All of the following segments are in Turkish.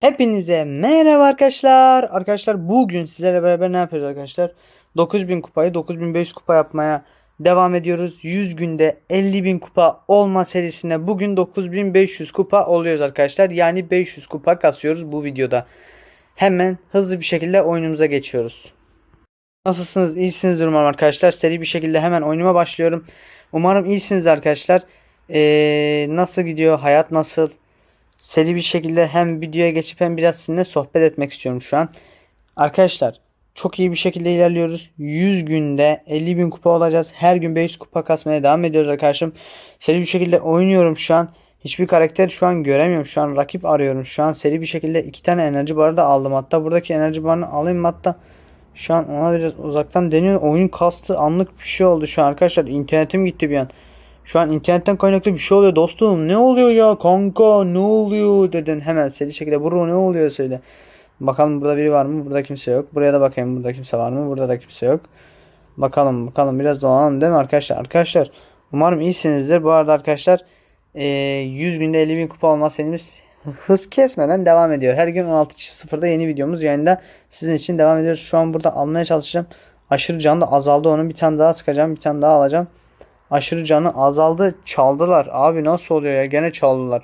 Hepinize merhaba arkadaşlar. Arkadaşlar bugün sizlerle beraber ne yapıyoruz arkadaşlar? 9000 kupayı 9500 kupa yapmaya devam ediyoruz. 100 günde 50.000 kupa olma serisine bugün 9500 kupa oluyoruz arkadaşlar. Yani 500 kupa kasıyoruz bu videoda. Hemen hızlı bir şekilde oyunumuza geçiyoruz. Nasılsınız? İyisiniz umarım arkadaşlar. Seri bir şekilde hemen oyunuma başlıyorum. Umarım iyisiniz arkadaşlar. Ee, nasıl gidiyor? Hayat nasıl? Seri bir şekilde hem videoya geçip hem biraz sizinle sohbet etmek istiyorum şu an. Arkadaşlar çok iyi bir şekilde ilerliyoruz. 100 günde 50 bin kupa olacağız. Her gün 500 kupa kasmaya devam ediyoruz arkadaşım. Seri bir şekilde oynuyorum şu an. Hiçbir karakter şu an göremiyorum. Şu an rakip arıyorum. Şu an seri bir şekilde iki tane enerji barı da aldım. Hatta buradaki enerji barını alayım hatta. Şu an ona biraz uzaktan deniyor. Oyun kastı anlık bir şey oldu şu an arkadaşlar. İnternetim gitti bir an. Şu an internetten kaynaklı bir şey oluyor dostum. Ne oluyor ya kanka ne oluyor dedin. Hemen seri şekilde bro ne oluyor söyle. Bakalım burada biri var mı? Burada kimse yok. Buraya da bakayım burada kimse var mı? Burada da kimse yok. Bakalım bakalım biraz dolanalım değil mi arkadaşlar? Arkadaşlar umarım iyisinizdir. Bu arada arkadaşlar eee, 100 günde 50 bin kupa olma serimiz hız kesmeden devam ediyor. Her gün 16.00'da yeni videomuz yayında sizin için devam ediyoruz. Şu an burada almaya çalışacağım. Aşırı can da azaldı onun. Bir tane daha sıkacağım. Bir tane daha alacağım. Aşırı canı azaldı. Çaldılar. Abi nasıl oluyor ya? Gene çaldılar.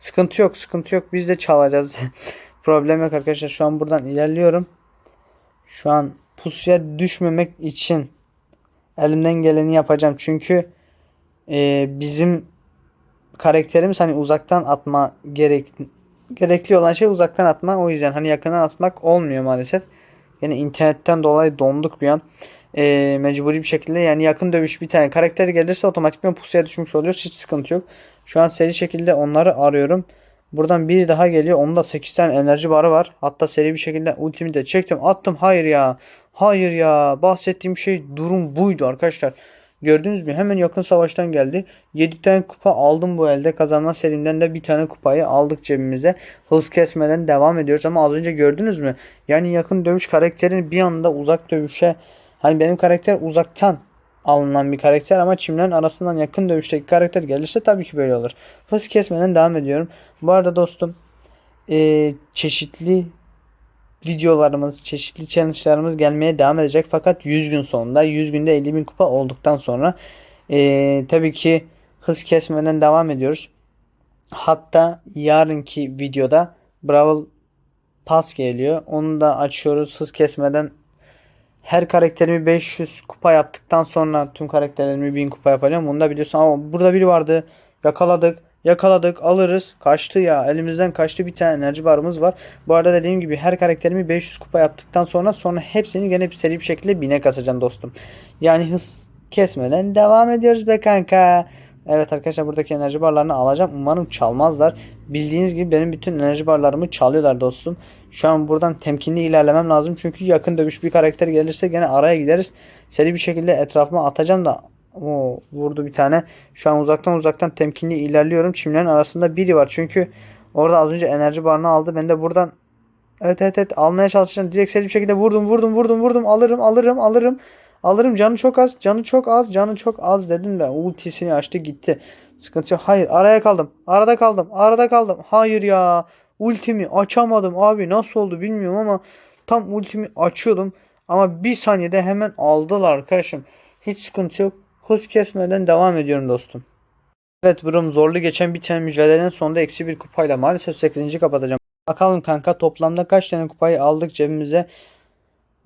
Sıkıntı yok. Sıkıntı yok. Biz de çalacağız. Problem yok arkadaşlar. Şu an buradan ilerliyorum. Şu an pusuya düşmemek için elimden geleni yapacağım. Çünkü e, bizim karakterimiz hani uzaktan atma gerek gerekli olan şey uzaktan atma. O yüzden hani yakından atmak olmuyor maalesef. Yani internetten dolayı donduk bir an. E, mecburi bir şekilde yani yakın dövüş bir tane karakter gelirse otomatikman pusuya düşmüş oluyoruz. Hiç sıkıntı yok. Şu an seri şekilde onları arıyorum. Buradan biri daha geliyor. Onda 8 tane enerji barı var. Hatta seri bir şekilde ultimi de çektim. Attım. Hayır ya. Hayır ya. Bahsettiğim şey durum buydu arkadaşlar. Gördünüz mü? Hemen yakın savaştan geldi. 7 tane kupa aldım bu elde. Kazanan serimden de bir tane kupayı aldık cebimize. Hız kesmeden devam ediyoruz ama az önce gördünüz mü? Yani yakın dövüş karakterini bir anda uzak dövüşe hani benim karakter uzaktan alınan bir karakter ama çimlerin arasından yakın dövüşteki karakter gelirse tabii ki böyle olur. Hız kesmeden devam ediyorum. Bu arada dostum eee, çeşitli videolarımız, çeşitli challenge'larımız gelmeye devam edecek. Fakat 100 gün sonunda 100 günde 50 bin kupa olduktan sonra eee, tabii ki hız kesmeden devam ediyoruz. Hatta yarınki videoda Brawl Pass geliyor. Onu da açıyoruz hız kesmeden. Her karakterimi 500 kupa yaptıktan sonra tüm karakterlerimi 1000 kupa yapacağım. Onu da biliyorsun ama burada biri vardı. Yakaladık. Yakaladık alırız. Kaçtı ya. Elimizden kaçtı bir tane enerji barımız var. Bu arada dediğim gibi her karakterimi 500 kupa yaptıktan sonra sonra hepsini gene bir seri bir şekilde bine kasacağım dostum. Yani hız kesmeden devam ediyoruz be kanka. Evet arkadaşlar buradaki enerji barlarını alacağım. Umarım çalmazlar. Bildiğiniz gibi benim bütün enerji barlarımı çalıyorlar dostum. Şu an buradan temkinli ilerlemem lazım. Çünkü yakın dövüş bir karakter gelirse gene araya gideriz. Seri bir şekilde etrafıma atacağım da o vurdu bir tane. Şu an uzaktan uzaktan temkinli ilerliyorum. Çimlerin arasında biri var. Çünkü orada az önce enerji barını aldı. Ben de buradan evet evet evet almaya çalışacağım. Direkt seri bir şekilde vurdum vurdum vurdum vurdum. Alırım alırım alırım. Alırım canı çok az. Canı çok az. Canı çok az dedim de ultisini açtı gitti. Sıkıntı yok. Hayır araya kaldım. Arada kaldım. Arada kaldım. Hayır ya. Ultimi açamadım abi. Nasıl oldu bilmiyorum ama tam ultimi açıyordum. Ama bir saniyede hemen aldılar arkadaşım. Hiç sıkıntı yok. Hız kesmeden devam ediyorum dostum. Evet brom zorlu geçen bir tane mücadelenin sonunda eksi bir kupayla maalesef 8. kapatacağım. Bakalım kanka toplamda kaç tane kupayı aldık cebimize.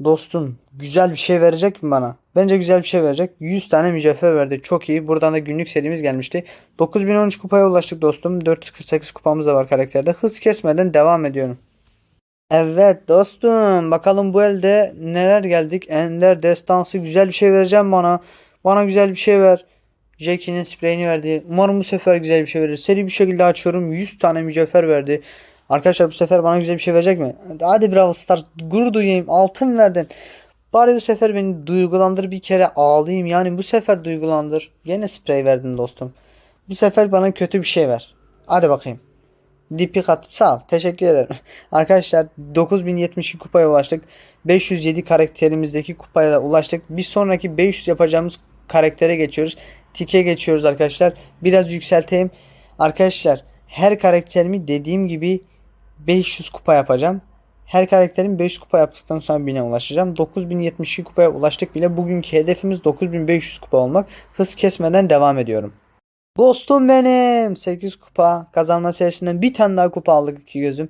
Dostum güzel bir şey verecek mi bana? Bence güzel bir şey verecek. 100 tane mücevher verdi. Çok iyi. Buradan da günlük serimiz gelmişti. 9013 kupaya ulaştık dostum. 448 kupamız da var karakterde. Hız kesmeden devam ediyorum. Evet dostum. Bakalım bu elde neler geldik. Ender destansı güzel bir şey vereceğim bana. Bana güzel bir şey ver. Jackie'nin spreyini verdi. Umarım bu sefer güzel bir şey verir. Seri bir şekilde açıyorum. 100 tane mücevher verdi. Arkadaşlar bu sefer bana güzel bir şey verecek mi? Hadi Brawl Stars gurur duyayım. Altın verdin. Bari bu sefer beni duygulandır bir kere ağlayayım. Yani bu sefer duygulandır. Yine sprey verdin dostum. Bu sefer bana kötü bir şey ver. Hadi bakayım. Dipik at. Sağ ol. Teşekkür ederim. Arkadaşlar 9072 kupaya ulaştık. 507 karakterimizdeki kupaya da ulaştık. Bir sonraki 500 yapacağımız karaktere geçiyoruz. Tike geçiyoruz arkadaşlar. Biraz yükselteyim. Arkadaşlar her karakterimi dediğim gibi 500 kupa yapacağım. Her karakterin 500 kupa yaptıktan sonra 1000'e ulaşacağım. 9072 kupaya ulaştık bile. Bugünkü hedefimiz 9500 kupa olmak. Hız kesmeden devam ediyorum. Dostum benim. 8 kupa kazanma serisinden bir tane daha kupa aldık iki gözüm.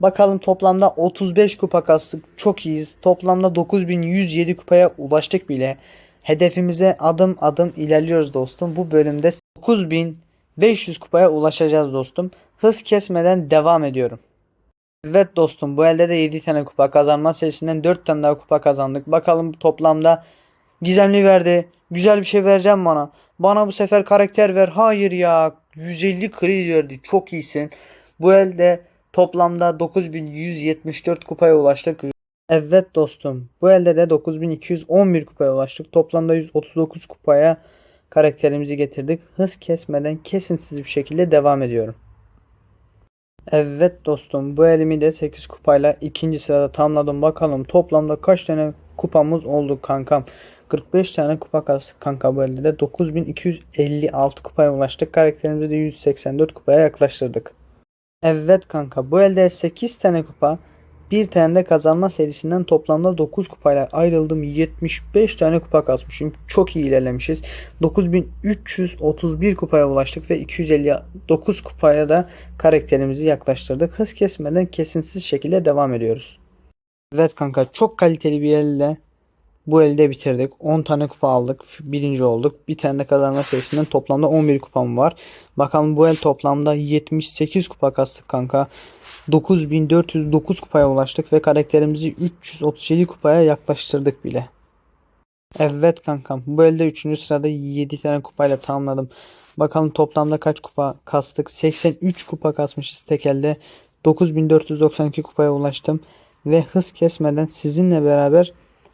Bakalım toplamda 35 kupa kastık. Çok iyiyiz. Toplamda 9107 kupaya ulaştık bile. Hedefimize adım adım ilerliyoruz dostum. Bu bölümde 9500 kupaya ulaşacağız dostum. Hız kesmeden devam ediyorum. Evet dostum bu elde de 7 tane kupa kazanma serisinden 4 tane daha kupa kazandık. Bakalım toplamda gizemli verdi. Güzel bir şey vereceğim bana. Bana bu sefer karakter ver. Hayır ya. 150 kredi verdi. Çok iyisin. Bu elde toplamda 9174 kupaya ulaştık. Evet dostum. Bu elde de 9211 kupaya ulaştık. Toplamda 139 kupaya karakterimizi getirdik. Hız kesmeden kesintisiz bir şekilde devam ediyorum. Evet dostum bu elimi de 8 kupayla ikinci sırada tamamladım. Bakalım toplamda kaç tane kupamız oldu kankam. 45 tane kupa kastık kanka bu elde de 9256 kupaya ulaştık. Karakterimizi de 184 kupaya yaklaştırdık. Evet kanka bu elde 8 tane kupa bir tane de kazanma serisinden toplamda 9 kupayla ayrıldım. 75 tane kupa kasmışım. Çok iyi ilerlemişiz. 9331 kupaya ulaştık ve 259 kupaya da karakterimizi yaklaştırdık. Hız kesmeden kesintisiz şekilde devam ediyoruz. Evet kanka çok kaliteli bir elle bu elde bitirdik. 10 tane kupa aldık. Birinci olduk. Bir tane de kazanma serisinden toplamda 11 kupam var. Bakalım bu el toplamda 78 kupa kastık kanka. 9409 kupaya ulaştık ve karakterimizi 337 kupaya yaklaştırdık bile. Evet kankam bu elde 3. sırada 7 tane kupayla tamamladım. Bakalım toplamda kaç kupa kastık. 83 kupa kasmışız tek elde. 9492 kupaya ulaştım. Ve hız kesmeden sizinle beraber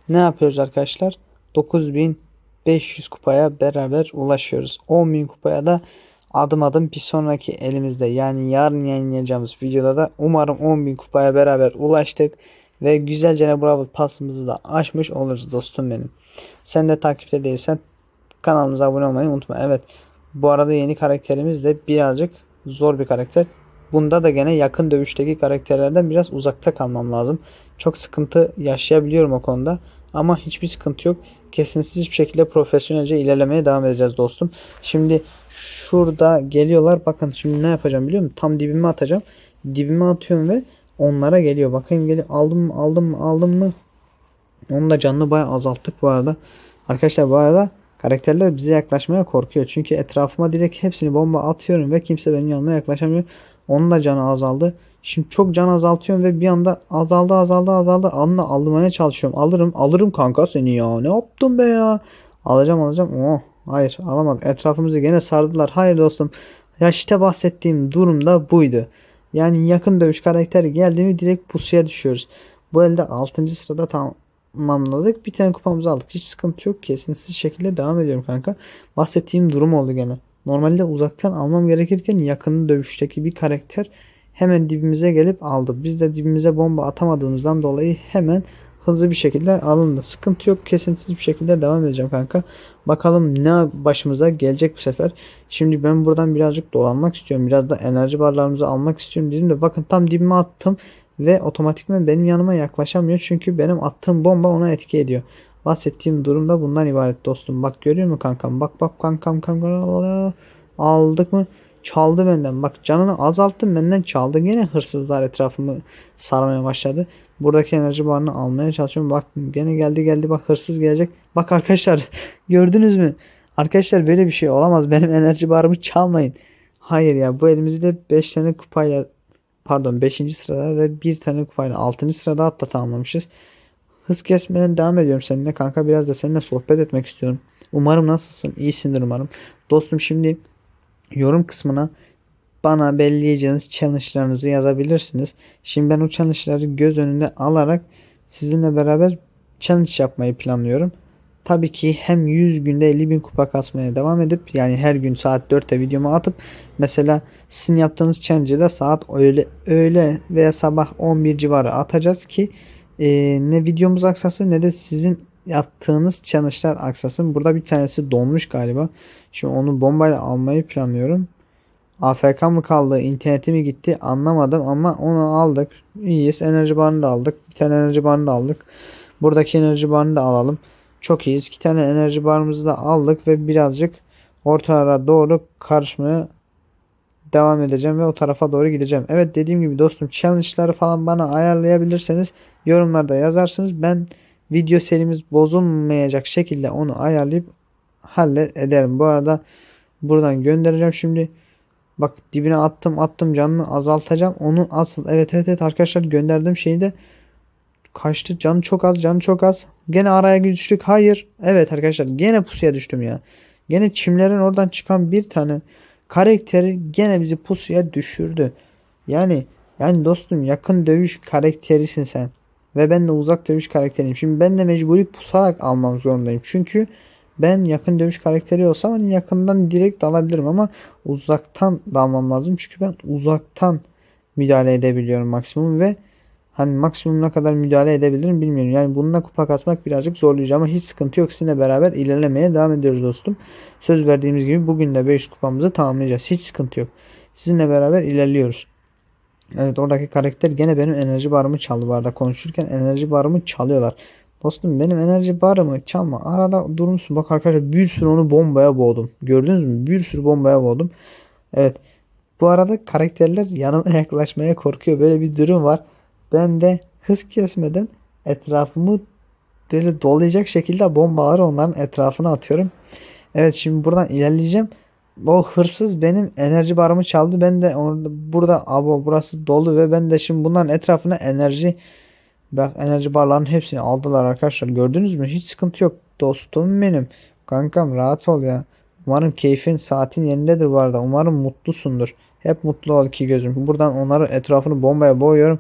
ne yapıyoruz arkadaşlar? 9500 kupaya beraber ulaşıyoruz. 10.000 kupaya da adım adım bir sonraki elimizde yani yarın yayınlayacağımız videoda da umarım 10.000 kupaya beraber ulaştık ve güzelce ne Bravo pasımızı da açmış oluruz dostum benim. Sen de takipte değilsen kanalımıza abone olmayı unutma. Evet bu arada yeni karakterimiz de birazcık zor bir karakter. Bunda da gene yakın dövüşteki karakterlerden biraz uzakta kalmam lazım. Çok sıkıntı yaşayabiliyorum o konuda. Ama hiçbir sıkıntı yok. Kesintisiz bir şekilde profesyonelce ilerlemeye devam edeceğiz dostum. Şimdi şurada geliyorlar. Bakın şimdi ne yapacağım biliyor musun? Tam dibime atacağım. Dibime atıyorum ve onlara geliyor. Bakayım geliyor. Aldım mı aldım mı aldım mı? Onun da canını bayağı azalttık bu arada. Arkadaşlar bu arada karakterler bize yaklaşmaya korkuyor. Çünkü etrafıma direkt hepsini bomba atıyorum ve kimse benim yanıma yaklaşamıyor. Onun da canı azaldı. Şimdi çok can azaltıyorum ve bir anda azaldı azaldı azaldı. Anla almaya çalışıyorum. Alırım alırım kanka seni ya. Ne yaptın be ya? Alacağım alacağım. Oh hayır alamadım. Etrafımızı gene sardılar. Hayır dostum. Ya işte bahsettiğim durumda buydu. Yani yakın dövüş karakteri geldi mi direkt pusuya düşüyoruz. Bu elde 6. sırada tamamladık. Bir tane kupamızı aldık. Hiç sıkıntı yok. Kesintisiz şekilde devam ediyorum kanka. Bahsettiğim durum oldu gene. Normalde uzaktan almam gerekirken yakın dövüşteki bir karakter hemen dibimize gelip aldı. Biz de dibimize bomba atamadığımızdan dolayı hemen hızlı bir şekilde alındı. Sıkıntı yok. Kesintisiz bir şekilde devam edeceğim kanka. Bakalım ne başımıza gelecek bu sefer. Şimdi ben buradan birazcık dolanmak istiyorum. Biraz da enerji barlarımızı almak istiyorum dedim de bakın tam dibime attım ve otomatikman benim yanıma yaklaşamıyor. Çünkü benim attığım bomba ona etki ediyor. Bahsettiğim durumda bundan ibaret dostum. Bak görüyor musun kankam? Bak bak kankam kankam. Aldık mı? Çaldı benden. Bak canını azalttım benden çaldı. Yine hırsızlar etrafımı sarmaya başladı. Buradaki enerji barını almaya çalışıyorum. Bak gene geldi geldi bak hırsız gelecek. Bak arkadaşlar gördünüz mü? Arkadaşlar böyle bir şey olamaz. Benim enerji barımı çalmayın. Hayır ya bu elimizde 5 tane kupayla pardon 5. sırada ve 1 tane kupayla 6. sırada hatta tamamlamışız. Hız kesmeden devam ediyorum seninle kanka. Biraz da seninle sohbet etmek istiyorum. Umarım nasılsın? İyisindir umarım. Dostum şimdi yorum kısmına bana belleyeceğiniz challenge'larınızı yazabilirsiniz. Şimdi ben o challenge'ları göz önünde alarak sizinle beraber challenge yapmayı planlıyorum. Tabii ki hem 100 günde 50 bin kupa kasmaya devam edip yani her gün saat 4'te videomu atıp mesela sizin yaptığınız challenge'ı da saat öğle, öğle veya sabah 11 civarı atacağız ki e, ne videomuz aksasın ne de sizin yaptığınız challenge'lar aksasın. Burada bir tanesi donmuş galiba. Şimdi onu bombayla almayı planlıyorum. AFK mı kaldı, interneti mi gitti anlamadım ama onu aldık. İyiyiz. Enerji barını da aldık. Bir tane enerji barını da aldık. Buradaki enerji barını da alalım. Çok iyiyiz. İki tane enerji barımızı da aldık ve birazcık ortalara doğru karışmaya devam edeceğim ve o tarafa doğru gideceğim. Evet dediğim gibi dostum challenge'ları falan bana ayarlayabilirseniz yorumlarda yazarsınız. Ben video serimiz bozulmayacak şekilde onu ayarlayıp hallederim. Bu arada buradan göndereceğim şimdi. Bak dibine attım attım canını azaltacağım. Onu asıl evet evet evet arkadaşlar gönderdim şeyi de kaçtı canı çok az canı çok az. Gene araya düştük. Hayır. Evet arkadaşlar gene pusuya düştüm ya. Gene çimlerin oradan çıkan bir tane karakteri gene bizi pusuya düşürdü. Yani yani dostum yakın dövüş karakterisin sen. Ve ben de uzak dövüş karakteriyim. Şimdi ben de mecburi pusarak almam zorundayım. Çünkü ben yakın dövüş karakteri olsam hani yakından direkt alabilirim ama uzaktan dalmam lazım. Çünkü ben uzaktan müdahale edebiliyorum maksimum ve hani maksimum ne kadar müdahale edebilirim bilmiyorum. Yani bununla kupa kasmak birazcık zorlayıcı ama hiç sıkıntı yok. Sizinle beraber ilerlemeye devam ediyoruz dostum. Söz verdiğimiz gibi bugün de 5 kupamızı tamamlayacağız. Hiç sıkıntı yok. Sizinle beraber ilerliyoruz. Evet oradaki karakter gene benim enerji barımı çaldı bu arada. Konuşurken enerji barımı çalıyorlar. Dostum benim enerji barımı çalma. Arada durmuşsun. Bak arkadaşlar bir sürü onu bombaya boğdum. Gördünüz mü? Bir sürü bombaya boğdum. Evet. Bu arada karakterler yanıma yaklaşmaya korkuyor. Böyle bir durum var. Ben de hız kesmeden etrafımı böyle dolayacak şekilde bombaları onların etrafına atıyorum. Evet şimdi buradan ilerleyeceğim. O hırsız benim enerji barımı çaldı. Ben de orada burada abo burası dolu ve ben de şimdi bunların etrafına enerji bak enerji barlarının hepsini aldılar arkadaşlar. Gördünüz mü? Hiç sıkıntı yok. Dostum benim. Kankam rahat ol ya. Umarım keyfin saatin yerindedir bu arada. Umarım mutlusundur. Hep mutlu ol ki gözüm. Buradan onların etrafını bombaya boğuyorum.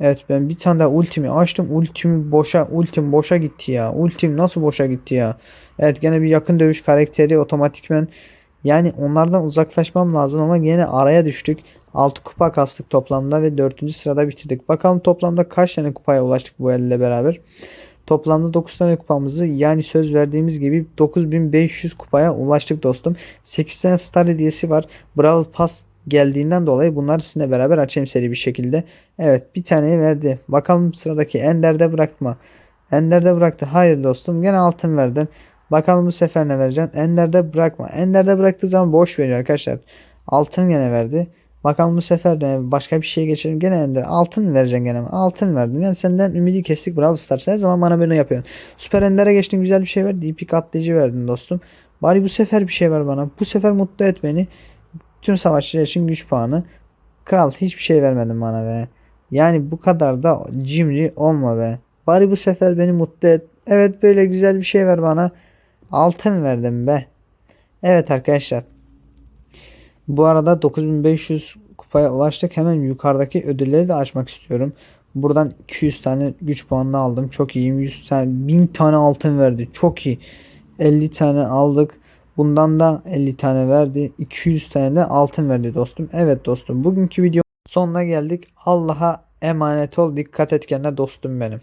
Evet ben bir tane daha ultimi açtım. Ultim boşa ultim boşa gitti ya. Ultim nasıl boşa gitti ya. Evet gene bir yakın dövüş karakteri otomatikmen yani onlardan uzaklaşmam lazım ama yine araya düştük. 6 kupa kastık toplamda ve 4. sırada bitirdik. Bakalım toplamda kaç tane kupaya ulaştık bu elle beraber. Toplamda 9 tane kupamızı yani söz verdiğimiz gibi 9500 kupaya ulaştık dostum. 8 tane star hediyesi var. Brawl Pass geldiğinden dolayı bunları sizinle beraber açayım seri bir şekilde. Evet bir taneyi verdi. Bakalım sıradaki Ender'de bırakma. Ender'de bıraktı. Hayır dostum gene altın verdin. Bakalım bu sefer ne vereceksin. Ender'de bırakma. Ender'de bıraktığı zaman boş veriyor arkadaşlar. Altın gene verdi. Bakalım bu sefer de başka bir şeye geçelim. Gene Ender. Altın vereceksin gene. Altın verdin. Yani senden ümidi kestik. Brawl Stars. Her zaman bana böyle yapıyorsun. Süper Ender'e geçtin. Güzel bir şey ver. DP katlayıcı verdin dostum. Bari bu sefer bir şey ver bana. Bu sefer mutlu et beni. Tüm savaşçılar için güç puanı. Kral hiçbir şey vermedin bana be. Yani bu kadar da cimri olma be. Bari bu sefer beni mutlu et. Evet böyle güzel bir şey ver bana. Altın verdim be. Evet arkadaşlar. Bu arada 9500 kupaya ulaştık. Hemen yukarıdaki ödülleri de açmak istiyorum. Buradan 200 tane güç puanını aldım. Çok iyiyim. 100 tane 1000 tane altın verdi. Çok iyi. 50 tane aldık. Bundan da 50 tane verdi. 200 tane de altın verdi dostum. Evet dostum. Bugünkü video sonuna geldik. Allah'a emanet ol. Dikkat et kendine dostum benim.